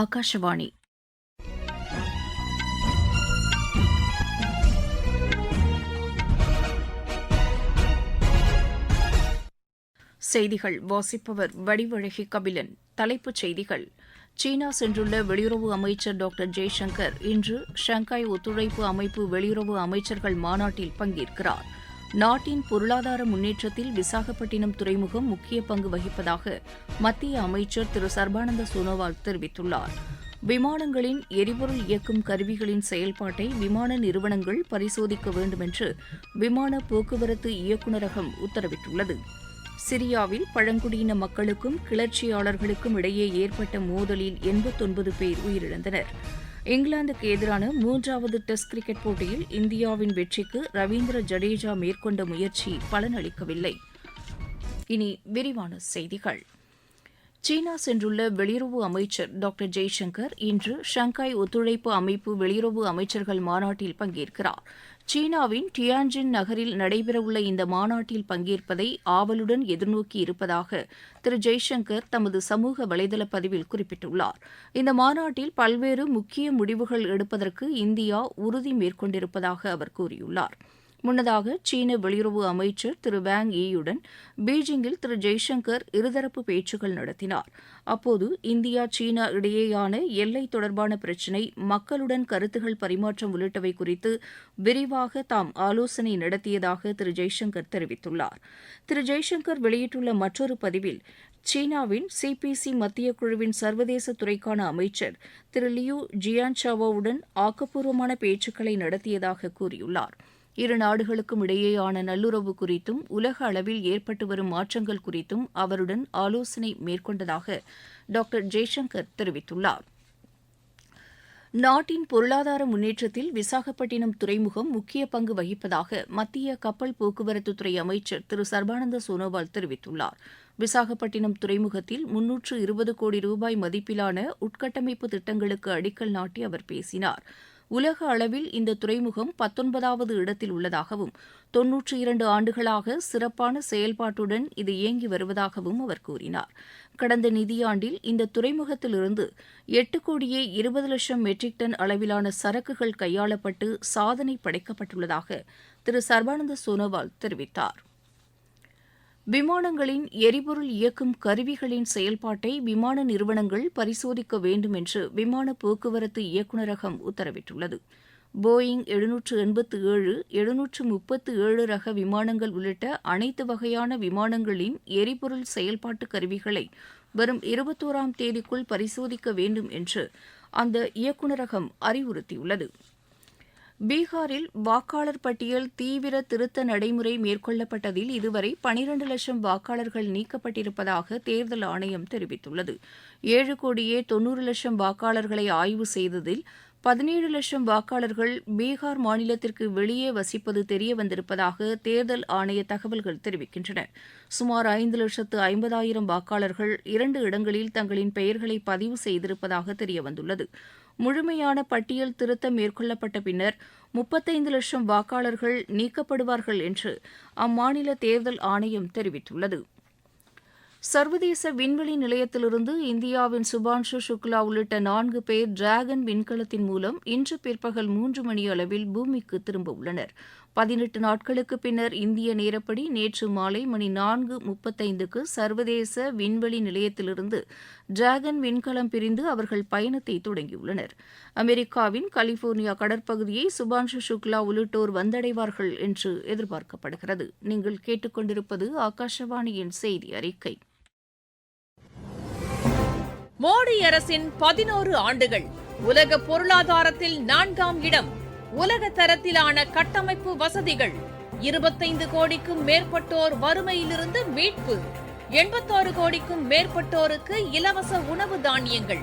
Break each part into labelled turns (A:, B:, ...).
A: ஆகாஷவாணி செய்திகள் வாசிப்பவர் வடிவழகி கபிலன் தலைப்புச் செய்திகள் சீனா சென்றுள்ள வெளியுறவு அமைச்சர் டாக்டர் ஜெய்சங்கர் இன்று ஷங்காய் ஒத்துழைப்பு அமைப்பு வெளியுறவு அமைச்சர்கள் மாநாட்டில் பங்கேற்கிறாா் நாட்டின் பொருளாதார முன்னேற்றத்தில் விசாகப்பட்டினம் துறைமுகம் முக்கிய பங்கு வகிப்பதாக மத்திய அமைச்சர் திரு சர்பானந்த சோனோவால் தெரிவித்துள்ளார் விமானங்களின் எரிபொருள் இயக்கும் கருவிகளின் செயல்பாட்டை விமான நிறுவனங்கள் பரிசோதிக்க வேண்டும் என்று விமான போக்குவரத்து இயக்குநரகம் உத்தரவிட்டுள்ளது சிரியாவில் பழங்குடியின மக்களுக்கும் கிளர்ச்சியாளர்களுக்கும் இடையே ஏற்பட்ட மோதலில் எண்பத்தொன்பது பேர் உயிரிழந்தனா் இங்கிலாந்துக்கு எதிரான மூன்றாவது டெஸ்ட் கிரிக்கெட் போட்டியில் இந்தியாவின் வெற்றிக்கு ரவீந்திர ஜடேஜா மேற்கொண்ட முயற்சி பலனளிக்கவில்லை இனி விரிவான செய்திகள் சீனா சென்றுள்ள வெளியுறவு அமைச்சர் டாக்டர் ஜெய்சங்கர் இன்று ஷங்காய் ஒத்துழைப்பு அமைப்பு வெளியுறவு அமைச்சர்கள் மாநாட்டில் பங்கேற்கிறார் சீனாவின் டியான்ஜின் நகரில் நடைபெறவுள்ள இந்த மாநாட்டில் பங்கேற்பதை ஆவலுடன் எதிர்நோக்கி இருப்பதாக திரு ஜெய்சங்கர் தமது சமூக வலைதள பதிவில் குறிப்பிட்டுள்ளார் இந்த மாநாட்டில் பல்வேறு முக்கிய முடிவுகள் எடுப்பதற்கு இந்தியா உறுதி மேற்கொண்டிருப்பதாக அவர் கூறியுள்ளாா் முன்னதாக சீன வெளியுறவு அமைச்சர் திரு வேங் ஈயுடன் பீஜிங்கில் திரு ஜெய்சங்கர் இருதரப்பு பேச்சுக்கள் நடத்தினார் அப்போது இந்தியா சீனா இடையேயான எல்லை தொடர்பான பிரச்சினை மக்களுடன் கருத்துகள் பரிமாற்றம் உள்ளிட்டவை குறித்து விரிவாக தாம் ஆலோசனை நடத்தியதாக திரு ஜெய்சங்கர் தெரிவித்துள்ளார் திரு ஜெய்சங்கர் வெளியிட்டுள்ள மற்றொரு பதிவில் சீனாவின் சிபிசி மத்திய குழுவின் சர்வதேச துறைக்கான அமைச்சர் திரு லியூ ஜியான்சாவோவுடன் ஆக்கப்பூர்வமான பேச்சுக்களை நடத்தியதாக கூறியுள்ளாா் இரு நாடுகளுக்கும் இடையேயான நல்லுறவு குறித்தும் உலக அளவில் ஏற்பட்டு வரும் மாற்றங்கள் குறித்தும் அவருடன் ஆலோசனை மேற்கொண்டதாக டாக்டர் ஜெய்சங்கர் தெரிவித்துள்ளார் நாட்டின் பொருளாதார முன்னேற்றத்தில் விசாகப்பட்டினம் துறைமுகம் முக்கிய பங்கு வகிப்பதாக மத்திய கப்பல் போக்குவரத்துத்துறை அமைச்சர் திரு சர்பானந்த சோனோவால் தெரிவித்துள்ளார் விசாகப்பட்டினம் துறைமுகத்தில் முன்னூற்று இருபது கோடி ரூபாய் மதிப்பிலான உட்கட்டமைப்பு திட்டங்களுக்கு அடிக்கல் நாட்டி அவர் பேசினாா் உலக அளவில் இந்த துறைமுகம் பத்தொன்பதாவது இடத்தில் உள்ளதாகவும் தொன்னூற்றி இரண்டு ஆண்டுகளாக சிறப்பான செயல்பாட்டுடன் இது இயங்கி வருவதாகவும் அவர் கூறினார் கடந்த நிதியாண்டில் இந்த துறைமுகத்திலிருந்து எட்டு கோடியே இருபது லட்சம் மெட்ரிக் டன் அளவிலான சரக்குகள் கையாளப்பட்டு சாதனை படைக்கப்பட்டுள்ளதாக திரு சர்பானந்த சோனோவால் தெரிவித்தார் விமானங்களின் எரிபொருள் இயக்கும் கருவிகளின் செயல்பாட்டை விமான நிறுவனங்கள் பரிசோதிக்க வேண்டும் என்று விமான போக்குவரத்து இயக்குநரகம் உத்தரவிட்டுள்ளது போயிங் எழுநூற்று எண்பத்து ஏழு எழுநூற்று முப்பத்து ஏழு ரக விமானங்கள் உள்ளிட்ட அனைத்து வகையான விமானங்களின் எரிபொருள் செயல்பாட்டு கருவிகளை வரும் இருபத்தோராம் தேதிக்குள் பரிசோதிக்க வேண்டும் என்று அந்த இயக்குநரகம் அறிவுறுத்தியுள்ளது பீகாரில் வாக்காளர் பட்டியல் தீவிர திருத்த நடைமுறை மேற்கொள்ளப்பட்டதில் இதுவரை பனிரண்டு லட்சம் வாக்காளர்கள் நீக்கப்பட்டிருப்பதாக தேர்தல் ஆணையம் தெரிவித்துள்ளது ஏழு கோடியே தொன்னூறு லட்சம் வாக்காளர்களை ஆய்வு செய்ததில் பதினேழு லட்சம் வாக்காளர்கள் பீகார் மாநிலத்திற்கு வெளியே வசிப்பது தெரியவந்திருப்பதாக தேர்தல் ஆணைய தகவல்கள் தெரிவிக்கின்றன சுமார் ஐந்து லட்சத்து ஐம்பதாயிரம் வாக்காளர்கள் இரண்டு இடங்களில் தங்களின் பெயர்களை பதிவு செய்திருப்பதாக தெரியவந்துள்ளது முழுமையான பட்டியல் திருத்தம் மேற்கொள்ளப்பட்ட பின்னர் முப்பத்தைந்து லட்சம் வாக்காளர்கள் நீக்கப்படுவார்கள் என்று அம்மாநில தேர்தல் ஆணையம் தெரிவித்துள்ளது சர்வதேச விண்வெளி நிலையத்திலிருந்து இந்தியாவின் சுபான்ஷு சுக்லா உள்ளிட்ட நான்கு பேர் டிராகன் விண்கலத்தின் மூலம் இன்று பிற்பகல் மூன்று மணி அளவில் பூமிக்கு திரும்ப உள்ளனர் பதினெட்டு நாட்களுக்கு பின்னர் இந்திய நேரப்படி நேற்று மாலை மணி நான்கு முப்பத்தைந்துக்கு சர்வதேச விண்வெளி நிலையத்திலிருந்து டிராகன் விண்கலம் பிரிந்து அவர்கள் பயணத்தை தொடங்கியுள்ளனர் அமெரிக்காவின் கலிபோர்னியா கடற்பகுதியை சுபான்ஷு சுக்லா உள்ளிட்டோர் வந்தடைவார்கள் என்று எதிர்பார்க்கப்படுகிறது நீங்கள் கேட்டுக்கொண்டிருப்பது ஆகாஷவாணியின் செய்தி அறிக்கை
B: மோடி அரசின் பதினோரு ஆண்டுகள் உலக பொருளாதாரத்தில் நான்காம் இடம் உலக தரத்திலான கட்டமைப்பு வசதிகள் இருபத்தைந்து கோடிக்கும் மேற்பட்டோர் வறுமையிலிருந்து மீட்பு எண்பத்தாறு கோடிக்கும் மேற்பட்டோருக்கு இலவச உணவு தானியங்கள்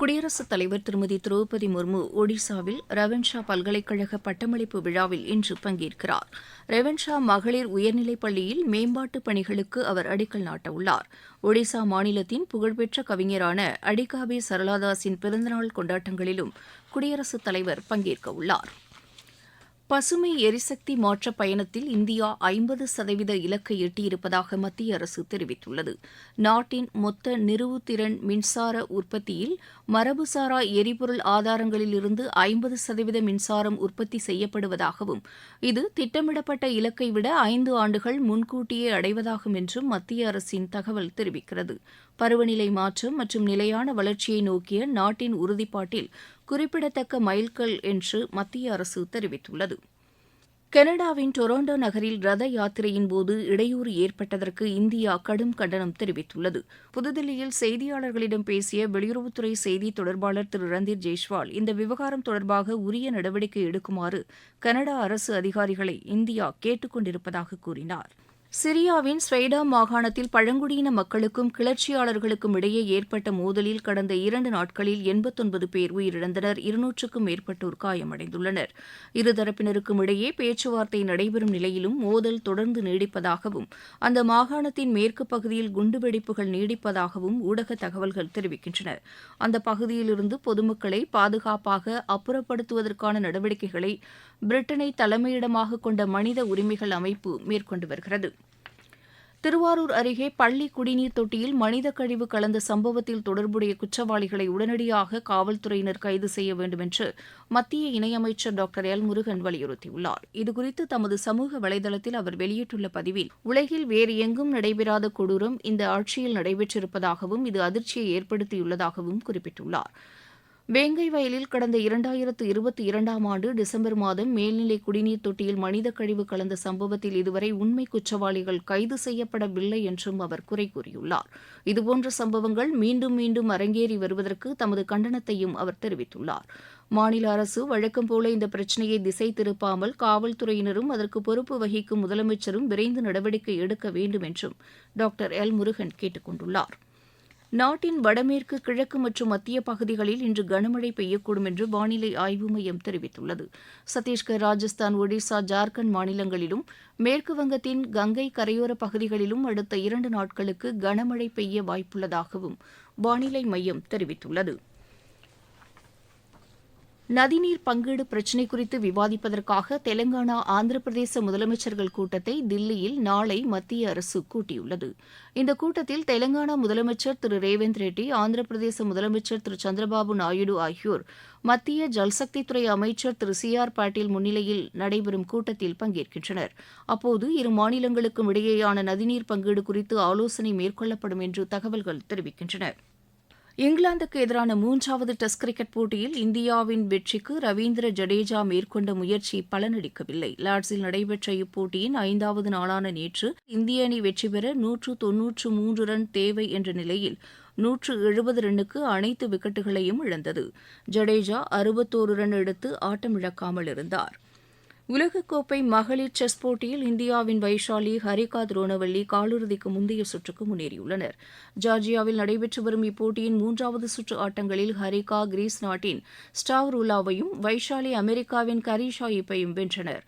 B: குடியரசுத் தலைவர் திருமதி திரௌபதி முர்மு ஒடிசாவில் ரெவன்ஷா பல்கலைக்கழக பட்டமளிப்பு விழாவில் இன்று பங்கேற்கிறார் ரெவன்ஷா மகளிர் உயர்நிலைப் பள்ளியில் மேம்பாட்டு பணிகளுக்கு அவர் அடிக்கல் நாட்டவுள்ளார் ஒடிசா மாநிலத்தின் புகழ்பெற்ற கவிஞரான அடிகாபி சரளாதாஸின் பிறந்தநாள் கொண்டாட்டங்களிலும் குடியரசுத் தலைவர் பங்கேற்கவுள்ளாா் பசுமை எரிசக்தி மாற்ற பயணத்தில் இந்தியா ஐம்பது சதவீத இலக்கை எட்டியிருப்பதாக மத்திய அரசு தெரிவித்துள்ளது நாட்டின் மொத்த நிறுவுத்திறன் மின்சார உற்பத்தியில் மரபுசாரா எரிபொருள் ஆதாரங்களிலிருந்து ஐம்பது சதவீத மின்சாரம் உற்பத்தி செய்யப்படுவதாகவும் இது திட்டமிடப்பட்ட இலக்கை விட ஐந்து ஆண்டுகள் முன்கூட்டியே அடைவதாகும் என்றும் மத்திய அரசின் தகவல் தெரிவிக்கிறது பருவநிலை மாற்றம் மற்றும் நிலையான வளர்ச்சியை நோக்கிய நாட்டின் உறுதிப்பாட்டில் குறிப்பிடத்தக்க மைல்கல் என்று மத்திய அரசு தெரிவித்துள்ளது கனடாவின் டொரோண்டோ நகரில் ரத யாத்திரையின் போது இடையூறு ஏற்பட்டதற்கு இந்தியா கடும் கண்டனம் தெரிவித்துள்ளது புதுதில்லியில் செய்தியாளர்களிடம் பேசிய வெளியுறவுத்துறை செய்தி தொடர்பாளர் திரு ரந்தீர் ஜெய்ஸ்வால் இந்த விவகாரம் தொடர்பாக உரிய நடவடிக்கை எடுக்குமாறு கனடா அரசு அதிகாரிகளை இந்தியா கேட்டுக் கொண்டிருப்பதாக கூறினாா் சிரியாவின் ஸ்வைடா மாகாணத்தில் பழங்குடியின மக்களுக்கும் கிளர்ச்சியாளர்களுக்கும் இடையே ஏற்பட்ட மோதலில் கடந்த இரண்டு நாட்களில் எண்பத்தொன்பது பேர் உயிரிழந்தனர் இருநூற்றுக்கும் மேற்பட்டோர் காயமடைந்துள்ளனர் இருதரப்பினருக்கும் இடையே பேச்சுவார்த்தை நடைபெறும் நிலையிலும் மோதல் தொடர்ந்து நீடிப்பதாகவும் அந்த மாகாணத்தின் மேற்கு பகுதியில் குண்டுவெடிப்புகள் நீடிப்பதாகவும் ஊடக தகவல்கள் தெரிவிக்கின்றன அந்த பகுதியிலிருந்து பொதுமக்களை பாதுகாப்பாக அப்புறப்படுத்துவதற்கான நடவடிக்கைகளை பிரிட்டனை தலைமையிடமாக கொண்ட மனித உரிமைகள் அமைப்பு மேற்கொண்டு வருகிறது திருவாரூர் அருகே பள்ளி குடிநீர் தொட்டியில் மனித கழிவு கலந்த சம்பவத்தில் தொடர்புடைய குற்றவாளிகளை உடனடியாக காவல்துறையினர் கைது செய்ய வேண்டும் என்று மத்திய இணையமைச்சர் டாக்டர் எல் முருகன் வலியுறுத்தியுள்ளார் இதுகுறித்து தமது சமூக வலைதளத்தில் அவர் வெளியிட்டுள்ள பதிவில் உலகில் வேறு எங்கும் நடைபெறாத கொடூரம் இந்த ஆட்சியில் நடைபெற்றிருப்பதாகவும் இது அதிர்ச்சியை ஏற்படுத்தியுள்ளதாகவும் குறிப்பிட்டுள்ளார் வேங்கை வயலில் கடந்த இரண்டாயிரத்து இருபத்தி இரண்டாம் ஆண்டு டிசம்பர் மாதம் மேல்நிலை குடிநீர் தொட்டியில் மனித கழிவு கலந்த சம்பவத்தில் இதுவரை உண்மை குற்றவாளிகள் கைது செய்யப்படவில்லை என்றும் அவர் குறை கூறியுள்ளார் இதுபோன்ற சம்பவங்கள் மீண்டும் மீண்டும் அரங்கேறி வருவதற்கு தமது கண்டனத்தையும் அவர் தெரிவித்துள்ளார் மாநில அரசு வழக்கம் போல இந்த பிரச்சினையை திசை திருப்பாமல் காவல்துறையினரும் அதற்கு பொறுப்பு வகிக்கும் முதலமைச்சரும் விரைந்து நடவடிக்கை எடுக்க வேண்டும் என்றும் டாக்டர் எல் முருகன் கேட்டுக் கொண்டுள்ளாா் நாட்டின் வடமேற்கு கிழக்கு மற்றும் மத்திய பகுதிகளில் இன்று கனமழை பெய்யக்கூடும் என்று வானிலை ஆய்வு மையம் தெரிவித்துள்ளது சத்தீஸ்கர் ராஜஸ்தான் ஒடிசா ஜார்க்கண்ட் மாநிலங்களிலும் மேற்கு வங்கத்தின் கங்கை கரையோர பகுதிகளிலும் அடுத்த இரண்டு நாட்களுக்கு கனமழை பெய்ய வாய்ப்புள்ளதாகவும் வானிலை மையம் தெரிவித்துள்ளது நதிநீர் பங்கீடு பிரச்சினை குறித்து விவாதிப்பதற்காக தெலங்கானா ஆந்திர பிரதேச முதலமைச்சர்கள் கூட்டத்தை தில்லியில் நாளை மத்திய அரசு கூட்டியுள்ளது இந்த கூட்டத்தில் தெலங்கானா முதலமைச்சர் திரு ரேவந்த் ரெட்டி ஆந்திர பிரதேச முதலமைச்சர் திரு சந்திரபாபு நாயுடு ஆகியோர் மத்திய ஜல்சக்தித்துறை அமைச்சர் திரு சி ஆர் பாட்டீல் முன்னிலையில் நடைபெறும் கூட்டத்தில் பங்கேற்கின்றனர் அப்போது இரு மாநிலங்களுக்கும் இடையேயான நதிநீர் பங்கீடு குறித்து ஆலோசனை மேற்கொள்ளப்படும் என்று தகவல்கள் தெரிவிக்கின்றன இங்கிலாந்துக்கு எதிரான மூன்றாவது டெஸ்ட் கிரிக்கெட் போட்டியில் இந்தியாவின் வெற்றிக்கு ரவீந்திர ஜடேஜா மேற்கொண்ட முயற்சி பலனளிக்கவில்லை லார்ட்ஸில் நடைபெற்ற இப்போட்டியின் ஐந்தாவது நாளான நேற்று இந்திய அணி வெற்றி பெற நூற்று தொன்னூற்று மூன்று ரன் தேவை என்ற நிலையில் நூற்று எழுபது ரன்னுக்கு அனைத்து விக்கெட்டுகளையும் இழந்தது ஜடேஜா அறுபத்தோரு ரன் எடுத்து ஆட்டமிழக்காமல் இருந்தாா் உலகக்கோப்பை மகளிர் செஸ் போட்டியில் இந்தியாவின் வைஷாலி ஹரிகா துரோணவள்ளி காலிறுதிக்கு முந்தைய சுற்றுக்கு முன்னேறியுள்ளனர் ஜார்ஜியாவில் நடைபெற்று வரும் இப்போட்டியின் மூன்றாவது சுற்று ஆட்டங்களில் ஹரிகா கிரீஸ் நாட்டின் ஸ்டாவ் ரூலாவையும் வைஷாலி அமெரிக்காவின் கரீஷா இப்பையும் வென்றனர்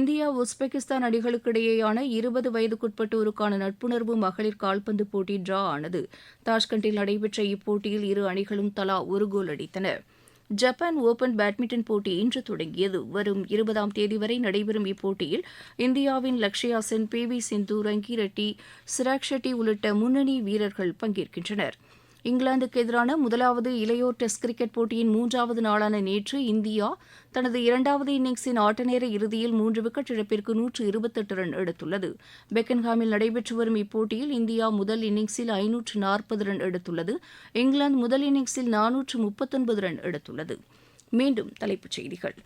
B: இந்தியா உஸ்பெகிஸ்தான் அணிகளுக்கிடையேயான இருபது வயதுக்குட்பட்டோருக்கான நட்புணர்வு மகளிர் கால்பந்து போட்டி டிரா ஆனது தாஷ்கண்டில் நடைபெற்ற இப்போட்டியில் இரு அணிகளும் தலா ஒரு கோல் அடித்தனா் ஜப்பான் ஒபன் பேட்மிண்டன் போட்டி இன்று தொடங்கியது வரும் இருபதாம் தேதி வரை நடைபெறும் இப்போட்டியில் இந்தியாவின் Lakshya Sen P V Sindhu Rankireddy Chirag Shetty உள்ளிட்ட முன்னணி வீரர்கள் பங்கேற்கின்றனா் இங்கிலாந்துக்கு எதிரான முதலாவது இளையோர் டெஸ்ட் கிரிக்கெட் போட்டியின் மூன்றாவது நாளான நேற்று இந்தியா தனது இரண்டாவது இன்னிங்ஸின் ஆட்டநேர இறுதியில் மூன்று விக்கெட் இழப்பிற்கு நூற்று இருபத்தெட்டு ரன் எடுத்துள்ளது பெக்கன்ஹாமில் நடைபெற்று வரும் இப்போட்டியில் இந்தியா முதல் இன்னிங்ஸில் ஐநூற்று நாற்பது ரன் எடுத்துள்ளது இங்கிலாந்து முதல் இன்னிங்ஸில் நானூற்று முப்பத்தொன்பது ரன் எடுத்துள்ளது மீண்டும் தலைப்புச் செய்திகள்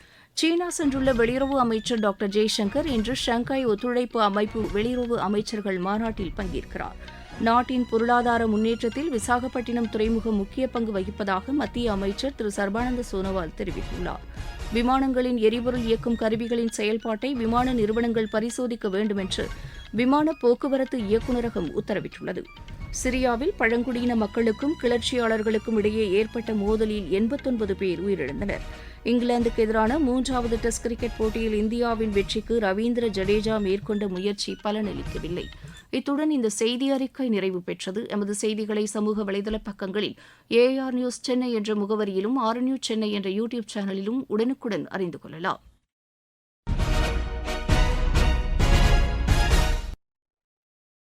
B: சீனா சென்றுள்ள வெளியுறவு அமைச்சர் டாக்டர் ஜெய்சங்கர் இன்று ஷங்காய் ஒத்துழைப்பு அமைப்பு வெளியுறவு அமைச்சர்கள் மாநாட்டில் பங்கேற்கிறார் நாட்டின் பொருளாதார முன்னேற்றத்தில் விசாகப்பட்டினம் துறைமுகம் முக்கிய பங்கு வகிப்பதாக மத்திய அமைச்சர் திரு சர்பானந்த சோனோவால் தெரிவித்துள்ளார் விமானங்களின் எரிபொருள் இயக்கும் கருவிகளின் செயல்பாட்டை விமான நிறுவனங்கள் பரிசோதிக்க வேண்டும் என்று விமான போக்குவரத்து இயக்குநரகம் உத்தரவிட்டுள்ளது சிரியாவில் பழங்குடியின மக்களுக்கும் கிளர்ச்சியாளர்களுக்கும் இடையே ஏற்பட்ட மோதலில் எண்பத்தொன்பது பேர் உயிரிழந்தனர் இங்கிலாந்துக்கு எதிரான மூன்றாவது டெஸ்ட் கிரிக்கெட் போட்டியில் இந்தியாவின் வெற்றிக்கு ரவீந்திர ஜடேஜா மேற்கொண்ட முயற்சி பலனளிக்கவில்லை இத்துடன் இந்த செய்தி அறிக்கை நிறைவு பெற்றது எமது செய்திகளை சமூக வலைதள பக்கங்களில் ஏஆர் நியூஸ் சென்னை என்ற முகவரியிலும் ஆர் நியூஸ் சென்னை என்ற யூடியூப் சேனலிலும் உடனுக்குடன் அறிந்து கொள்ளலாம்